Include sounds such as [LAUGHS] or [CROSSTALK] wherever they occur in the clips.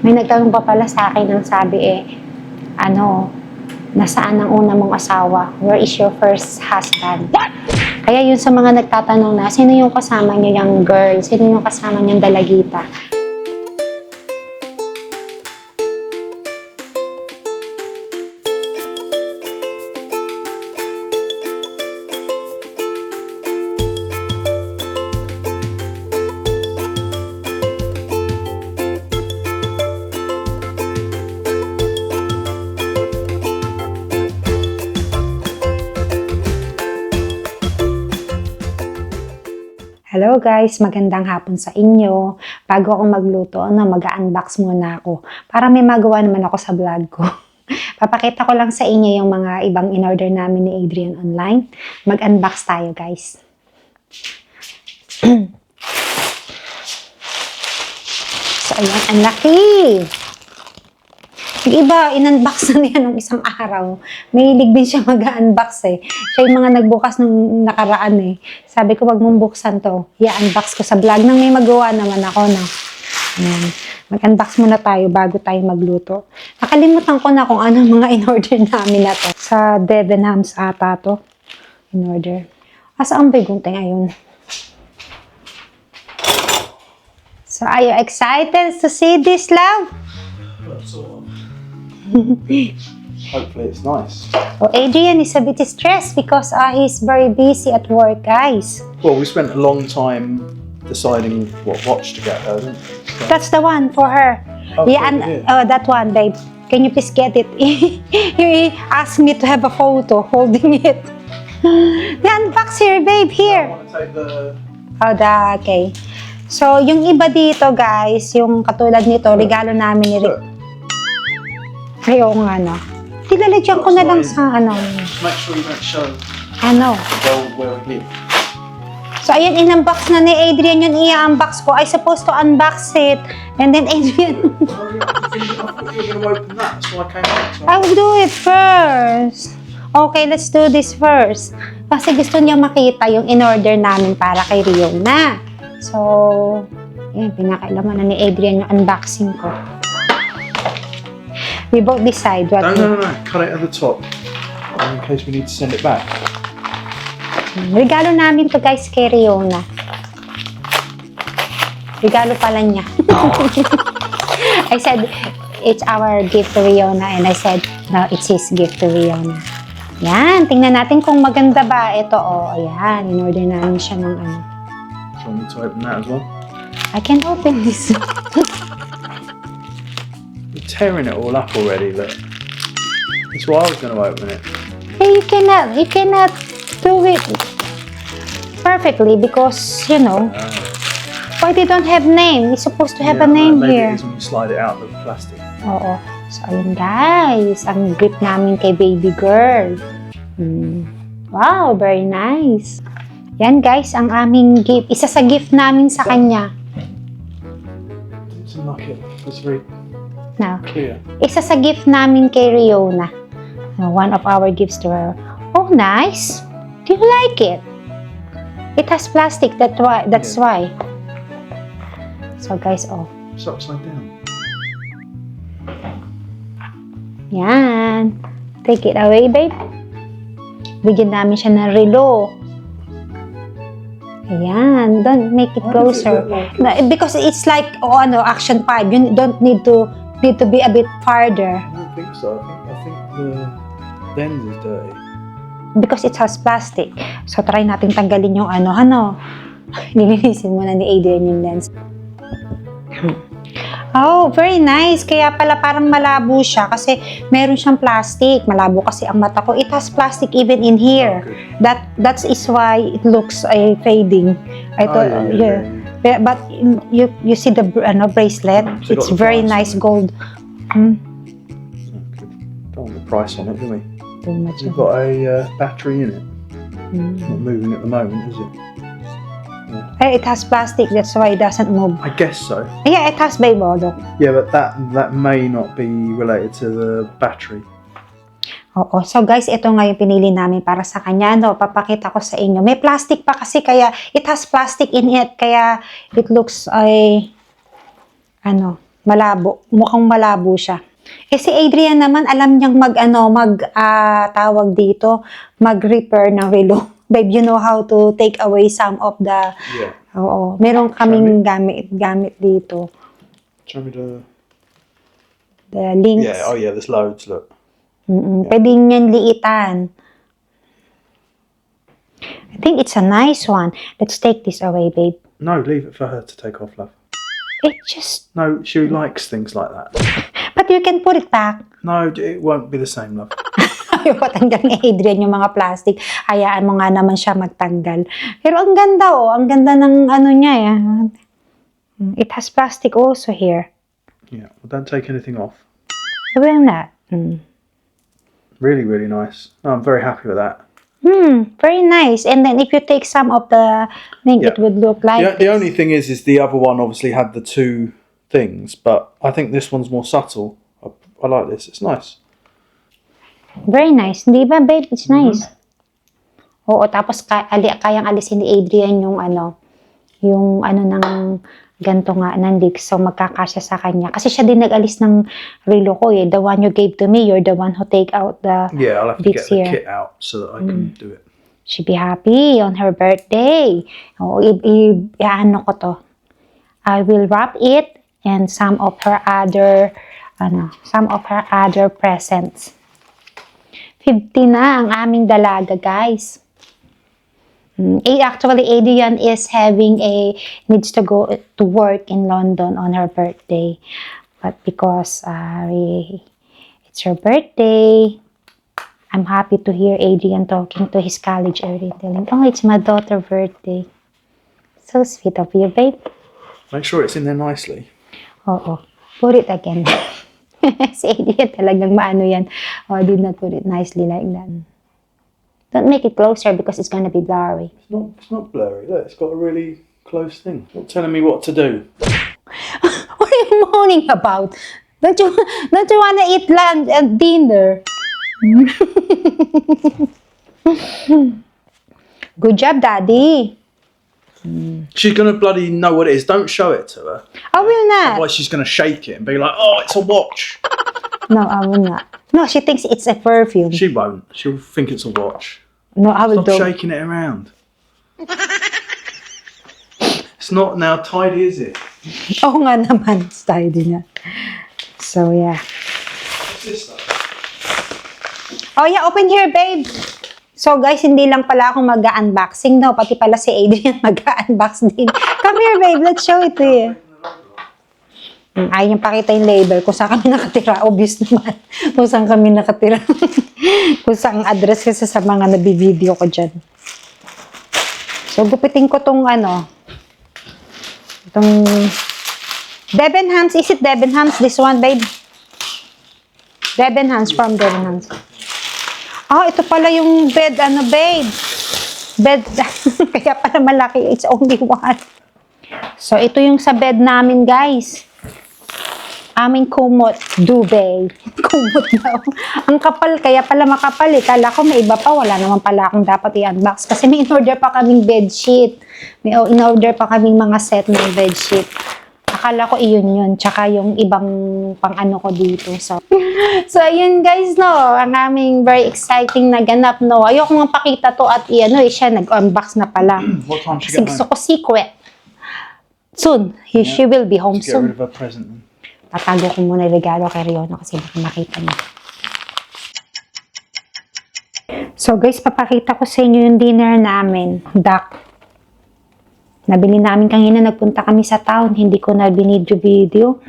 May nagtanong pa pala sa akin ng sabi eh, ano, nasaan ang una mong asawa? Where is your first husband? Kaya yun sa mga nagtatanong na, sino yung kasama niyo yung girl? Sino yung kasama niyong dalagita? Hello guys, magandang hapon sa inyo. Bago ako magluto, ano, mag-unbox muna ako para may magawa naman ako sa vlog ko. [LAUGHS] Papakita ko lang sa inyo yung mga ibang in-order namin ni Adrian online. Mag-unbox tayo guys. [CLEARS THROAT] so ayan, ang laki! Yung iba, in-unbox na niya nung isang araw. May hilig din siya mag-unbox eh. Siya yung mga nagbukas nung nakaraan eh. Sabi ko, wag mong buksan to. I-unbox ko sa vlog nang may magawa naman ako na. Ayan. Mag-unbox muna tayo bago tayo magluto. Nakalimutan ko na kung ano mga in-order namin na to. Sa Debenhams ata to. In-order. Asa ang bigunting ayun? So, are you excited to see this, love? Hopefully it's nice. Oh, Adrian is a bit stressed because uh, he's very busy at work, guys. Well, we spent a long time deciding what watch to get her, didn't we? So- That's the one for her. Oh, yeah, and is. oh, that one, babe. Can you please get it? [LAUGHS] he asked me to have a photo holding it. [LAUGHS] the unbox here, babe. I Here. want to take the. Oh, da, okay. So, yung iba dito, guys, yung katulad nito, regalo namin ni Rick. Look, Ay, oo nga, no. Tilalagyan ko na lang sa, ano, don't show ano. well. So, ayan, in-unbox na ni Adrian yung i-unbox ko. I supposed to unbox it. And then, Adrian, [LAUGHS] I open that. Came out. So will do it first. Okay, let's do this first. Kasi gusto niya makita yung in-order namin para kay Riona. So, yun, pinakailaman na ni Adrian yung unboxing ko. We both decide what no, no, no, no. Cut it at the top, in case we need to send it back. Regalo namin to guys kay Riona. Regalo pala niya. [LAUGHS] I said, it's our gift to Riona. And I said, no, it's his gift to Riona. Yan, tingnan natin kung maganda ba. Ito, oh, ayan. In-order namin siya ng ano. Do you want me to open that as well? I can open this. [LAUGHS] Tearing it all up already. Look. That's why I was going to open it. hey, you cannot, you cannot do it perfectly because, you know, why they don't have name? It's supposed to have a yeah, name maybe here. is when you slide it out, the plastic. Oo. So, ayun guys. Ang grip namin kay baby girl. Hmm. Wow, very nice. Yan guys, ang aming gift. Isa sa gift namin sa kanya. It seemed like it was very Now, clear. isa sa gift namin kay Riona. Uh, One of our gifts to her. Oh, nice. Do you like it? It has plastic, that's why. That's Yeah. why. So guys, oh. It's upside down. Yan. Take it away, babe. Bigyan namin siya ng relo. Ayan. Don't make it Why it closer. look like because it's like, oh, ano, action 5. You don't need to need to be a bit farther I don't think so. I think I think the lens is dirty. because it has plastic. So, try natin tanggalin yung ano, ano. [LAUGHS] Nilinisin muna ni Adrian yung lens. [CLEARS THROAT] Oh, very nice. Kaya pala parang malabo siya kasi meron siyang plastic. Malabo kasi ang mata ko. It has plastic even in here. Good. That that is why it looks uh, fading. I Oh, thought, yeah, But, but you you see the br- ano, bracelet? So It's got the very price nice on it. gold. Hmm, Don't want the price on it, do we? too much. We've got a uh, battery in it. Hmm. It's not moving at the moment, is it? Eh, It has plastic, that's why it doesn't move. I guess so. Yeah, it has babe, oh. Yeah, but that that may not be related to the battery. Oo. So guys, ito nga yung pinili namin para sa kanya. No, papakita ko sa inyo. May plastic pa kasi kaya it has plastic in it kaya it looks ay ano, Malabo. Mukhang malabo siya. Eh si Adrian naman, alam niyang mag, ano, mag, ah, tawag dito, mag-repair ng relo. [LAUGHS] Babe, you know how to take away some of the, Yeah. oo, meron kaming gamit, gamit dito. Show me the. The links. Yeah. Oh yeah. There's loads. Look. Mm-mm. Pwede niyan liitan. I think it's a nice one. Let's take this away, babe. No, leave it for her to take off, love. It just, No, she likes things like that. [LAUGHS] but you can put it back. No, it won't be the same, love. [LAUGHS] Ayaw patanggal [LAUGHS] ni Adrian yung mga plastic. Hayaan mo nga naman siya magtanggal. Pero ang ganda oh. Ang ganda ng ano niya eh. It has plastic also here. Yeah. Well, don't take anything off. I will not. Mm. Really, really nice. No, I'm very happy with that. Hmm, very nice. And then if you take some of the thing, it would look like The, the only thing is, is the other one obviously had the two things, but I think this one's more subtle. I, I like this. It's nice. Very nice. Di ba, babe? It's nice. Oo, tapos ka, ali, kayang alisin ni Adrian yung ano, yung ano ng ganto nga ng leaks. So, magkakasya sa kanya. Kasi siya din nag-alis ng relo ko eh. The one you gave to me, you're the one who take out the... Yeah, I'll have to get the here. kit out so that I can do it. She be happy on her birthday. Oo, i- i- i-ano ko to. I will wrap it and some of her other, ano, some of her other presents. 50 na ang aming dalaga, guys. Mm, eh, Actually, Adrian is having a, needs to go to work in London on her birthday. But because uh, we- it's her birthday, I'm happy to hear Adrian talking to his college early, telling, oh, it's my daughter's birthday. So sweet of you, babe. Make sure it's in there nicely. Oo. Put it again. [LAUGHS] si Adrian talagang maano yan. Oh, I did not put it nicely like that. Don't make it closer because it's gonna be blurry. It's not. It's not blurry. Look, it's got a really close thing. Not telling me what to do. [LAUGHS] What are you moaning about? Don't you, don't you wanna eat lunch and dinner? [LAUGHS] Good job, Daddy. She's gonna bloody know what it is. Don't show it to her. I will not. Otherwise, she's gonna shake it and be like, "Oh, it's a watch." [LAUGHS] No, I will not. No, she thinks it's a perfume. She won't. She'll think it's a watch. No, I will Stop do. shaking it around. it's not now tidy, is it? Oo nga naman, style din niya. So, yeah. What's this stuff? Oh, yeah, open here, babe. So, guys, hindi lang pala ako mag-unboxing, no? Pati pala si Adrian [LAUGHS] mag-unbox din. Come here, babe. Let's show it to you. Hmm, Ayaw niyang pakita yung label kung saan kami [LAUGHS] nakatira. Obvious naman [LAUGHS] kung saan kami nakatira. [LAUGHS] kung saan address kasi sa mga nabibideo ko dyan. So, gupitin ko tong ano, itong Debenhams. Is it Debenhams? This one, babe? Debenhams from Debenhams. Ah, ito pala yung bed, ano, babe. Bed, kaya pala malaki. It's only one. So, ito yung sa bed namin, guys. Aming kumot, duvet. [LAUGHS] kumot daw. Ang kapal, kaya pala makapal eh. Kala ko may iba pa, wala naman pala akong dapat i-unbox. Kasi may in-order pa kaming bedsheet. May in-order pa kaming mga set ng bedsheet. Akala ko iyon yun. Tsaka yung ibang pang ano ko dito. So, [LAUGHS] so ayun guys, no. Ang aming very exciting na ganap, no. Ayoko nga pakita to at iano, eh, siya nag-unbox na pala. What time she Kasi get gusto ko secret. Soon. He, She will be home Get soon. rid of her present. then. Tatago ko muna regalo kay Riona kasi baka makita niya. So guys, papakita ko sa inyo yung dinner namin. Duck. Nabili namin kanina, nagpunta kami sa town. Hindi ko na binidyo-video.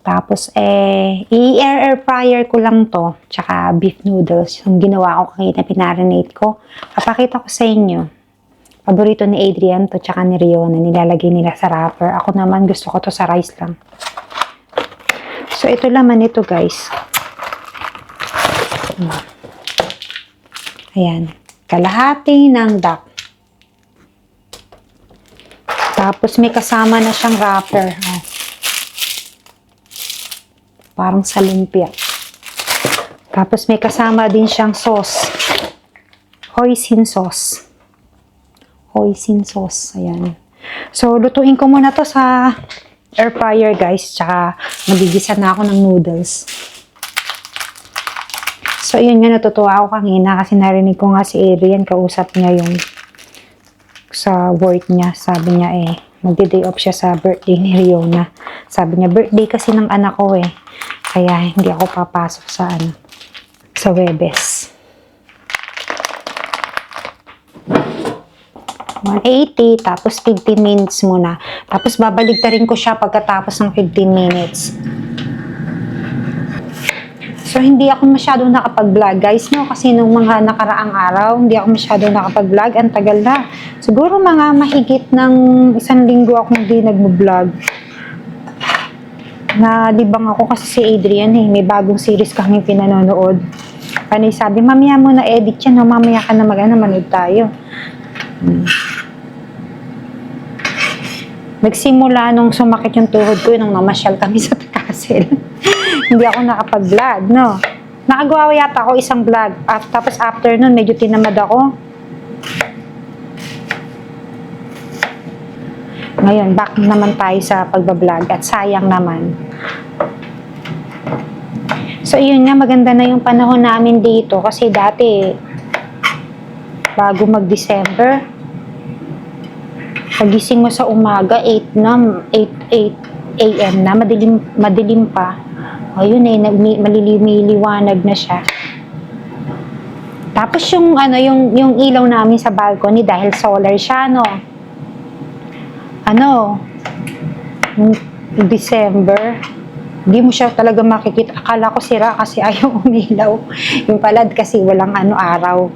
Tapos, eh, i-air air fryer ko lang to. Tsaka beef noodles. Yung ginawa ko kanina, pinarinate ko. Papakita ko sa inyo. Paborito ni Adrian to, tsaka ni Riona. Nilalagay nila sa wrapper. Ako naman, gusto ko to sa rice lang. So, ito laman ito, guys. Ayan. Kalahati ng duck. Tapos, may kasama na siyang wrapper. Oh. Parang sa lumpia. Tapos, may kasama din siyang sauce. Hoisin sauce. Hoisin sauce. Ayan. So, lutuin ko muna to sa air fryer guys, tsaka magigisa na ako ng noodles. So, yun nga, natutuwa ako kanina kasi narinig ko nga si Adrian, kausap niya yung sa work niya. Sabi niya eh, magdi-day off siya sa birthday ni Riona. Sabi niya, birthday kasi ng anak ko eh. Kaya hindi ako papasok sa ano, sa Webes. 180, tapos 15 minutes muna. Tapos babalik rin ko siya pagkatapos ng 15 minutes. So, hindi ako masyadong nakapag-vlog, guys, no? Kasi nung mga nakaraang araw, hindi ako masyadong nakapag-vlog. Ang tagal na. Siguro mga mahigit ng isang linggo ako hindi nag-vlog. Nalibang ako kasi si Adrian, eh. May bagong series kami pinanonood. Ano sabi, mamaya mo na edit yan, no? Mamaya ka na mag-ano, manood tayo. Hmm. Nagsimula nung sumakit yung tuhod ko, nung namasyal kami sa Takasel. [LAUGHS] Hindi ako nakapag-vlog, no? Nakagawa yata ako isang vlog. Af- tapos after nun, medyo tinamad ako. Ngayon, back naman tayo sa pagbablog at sayang naman. So, yun nga, maganda na yung panahon namin dito kasi dati, bago mag-December, pagising mo sa umaga, 8 na, 8, 8 a.m. na, madilim, madilim pa. Ayun eh, malilimiwanag na siya. Tapos yung ano yung yung ilaw namin sa balcony dahil solar siya no. Ano? yung December, hindi mo siya talaga makikita. Akala ko sira kasi [LAUGHS] ayaw umilaw. Yung palad kasi walang ano araw.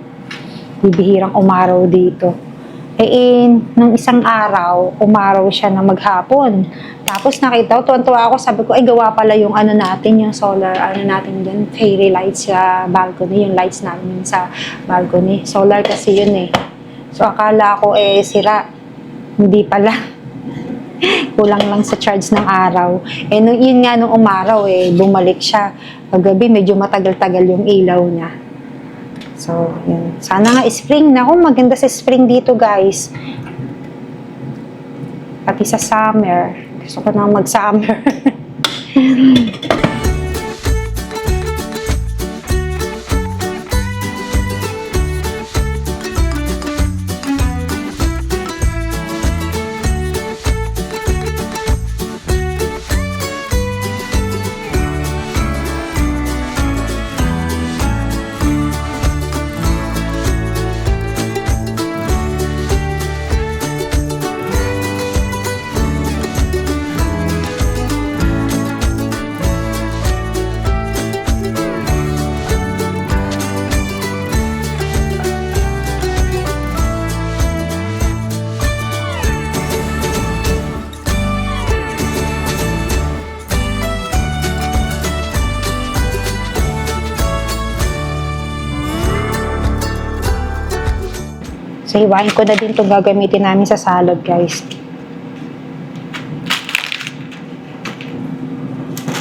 Bibihirang umaraw dito. Eh, eh, nung isang araw, umaraw siya na maghapon. Tapos nakita ko, tuwan-tuwa ako, sabi ko, ay gawa pala yung ano natin, yung solar, ano natin dyan, fairy lights sa balcony, yung lights namin sa balcony. Solar kasi yun eh. So, akala ko eh, sira. Hindi pala. [LAUGHS] Kulang lang sa charge ng araw. Eh, nung, yun nga, nung umaraw eh, bumalik siya. Paggabi, medyo matagal-tagal yung ilaw niya. So, yun. Sana nga spring na. Oh, maganda sa spring dito, guys. Pati sa summer. Gusto ko na mag-summer. [LAUGHS] So, hiwain ko na din itong gagamitin namin sa salad, guys.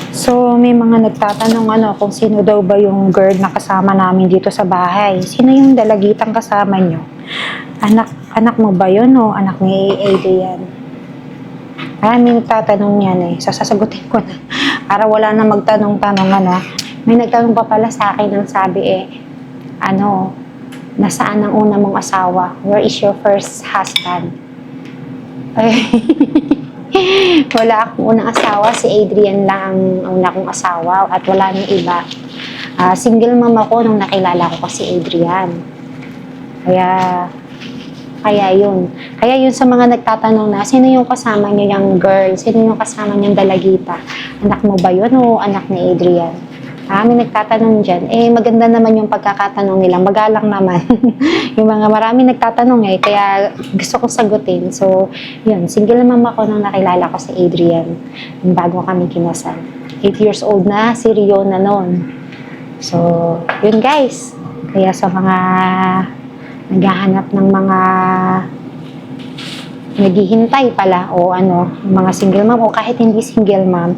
So, may mga nagtatanong ano, kung sino daw ba yung girl na kasama namin dito sa bahay. Sino yung dalagitang kasama nyo? Anak, anak mo ba yun o anak ni Adrian? Ah, may nagtatanong yan eh. So, sasagutin ko na. [LAUGHS] Para wala na magtanong-tanong ano. May nagtanong pa pala sa akin ng sabi eh, ano, nasaan ang una mong asawa? Where is your first husband? Ay, [LAUGHS] wala akong unang asawa. Si Adrian lang ang una kong asawa at wala nang iba. Ah, single mom ako nung nakilala ko kasi Adrian. Kaya, kaya yun. Kaya yun sa mga nagtatanong na, sino yung kasama niyo yung girl? Sino yung kasama niyang dalagita? Anak mo ba yun o anak ni Adrian? May nagtatanong dyan. Eh, maganda naman yung pagkakatanong nila. Magalang naman. [LAUGHS] yung mga marami nagtatanong eh. Kaya gusto ko sagutin. So, yun. Single mom ako nung nakilala ko si Adrian. Bago kami kinasal. 8 years old na si Rio na noon. So, yun guys. Kaya sa mga naghahanap ng mga naghihintay pala o ano, mga single mom o kahit hindi single mom,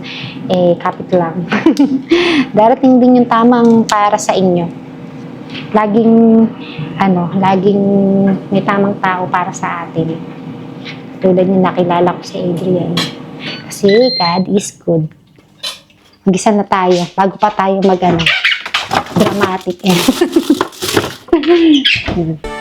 eh, kapit lang. [LAUGHS] Darating din yung tamang para sa inyo. Laging, ano, laging may tamang tao para sa atin. Tulad yung nakilala ko si Adrian. Kasi God is good. Mag-isa na tayo bago pa tayo mag ano, dramatic. [LAUGHS] Eh.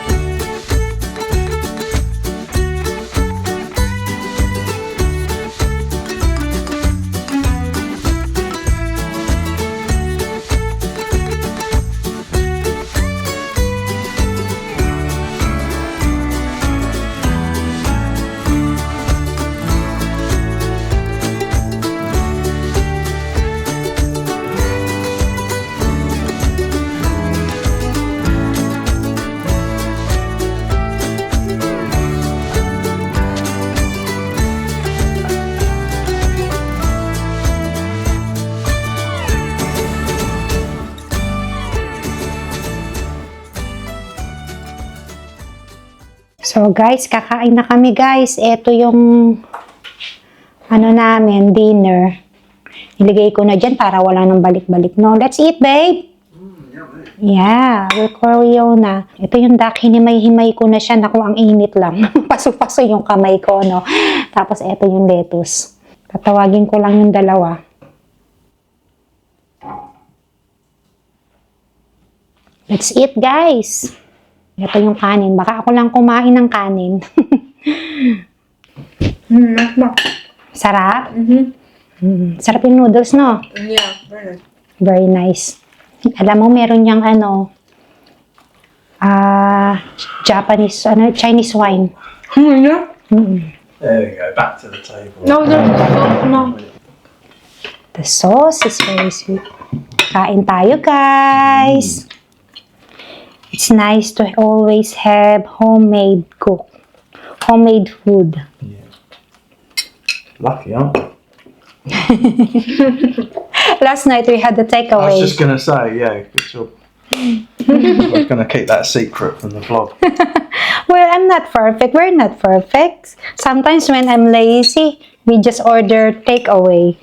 So guys, kakain na kami guys. Ito yung ano namin, dinner. Nilagay ko na dyan para wala nang balik-balik. No, let's eat, babe. Yeah, we'll Coreo na. Ito yung duck, hinimay-himay ko na siya. Naku, ang init lang. [LAUGHS] Paso-paso yung kamay ko, no? Tapos, ito yung lettuce. Tatawagin ko lang yung dalawa. Let's eat, guys. Ito yung kanin. Baka ako lang kumain ng kanin. [LAUGHS] Mm, masma. Sarap. Mm-hmm. Mm, sarap yung noodles, no? Yeah, very nice. Very nice. Alam mo, meron niyang ano, ah, Japanese, ano, Chinese wine. Mm, yeah. Mm. There we go. Back to the table. No, oh, no. The sauce is very sweet. Kain tayo, guys. It's nice to always have homemade cook, homemade food. Lucky, aren't [LAUGHS] we? Last night we had the takeaway. I was takeaway. just gonna say, yeah, good job. I was gonna keep that secret from the vlog. [LAUGHS] Well, I'm not perfect. We're not perfect. Sometimes when I'm lazy, we just order takeaway.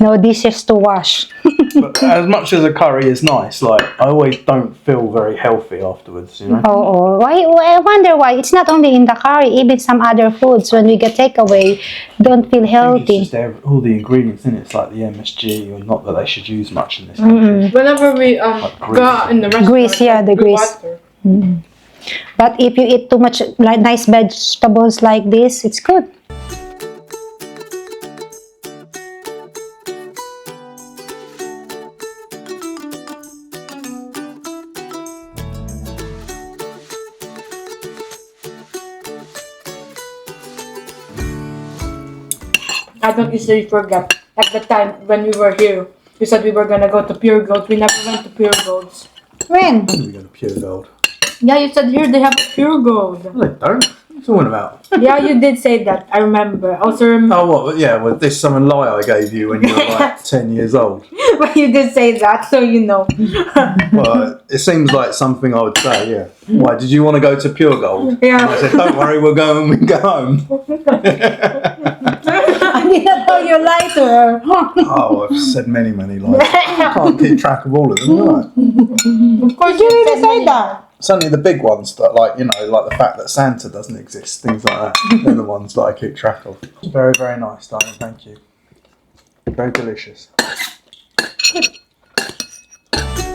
No dishes to wash. [LAUGHS] but as much as a curry is nice, like I always don't feel very healthy afterwards. You know. Oo. Why, I wonder why. It's not only in the curry, even some other foods when we get takeaway don't feel I think healthy. It's just ev- all the ingredients in it. It's like the MSG, or not that they should use much in this country. Whenever we um Like go grease. out in the restaurant, Grease, yeah, the we grease. water. But if you eat too much like nice vegetables like this, it's good. I don't easily forget. At the time when we were here, we said we were gonna go to Pure Gold. We never went to Pure Gold's. When? We go to pure gold. Yeah, you said here they have Pure Gold. No, they don't. What's all about? yeah, you did say that. I remember. I also remember Oh, what? Yeah, well, this summer lie I gave you when you were like [LAUGHS] ten years old. [LAUGHS] but you did say that, so you know. [LAUGHS] Well, it seems like something I would say. Yeah. Why did you want to go to Pure Gold? Yeah. And I said, don't worry, we'll go when we go home. Hindi na daw you lie to her. oh, I've said many, many lies. I can't keep track of all of them. can I? [LAUGHS] of course, you really said say that? It's only the big ones that, like, you know, like the fact that Santa doesn't exist, things like that. [LAUGHS] They're the ones that I keep track of. Very, very nice, darling. Thank you. Very delicious. [LAUGHS]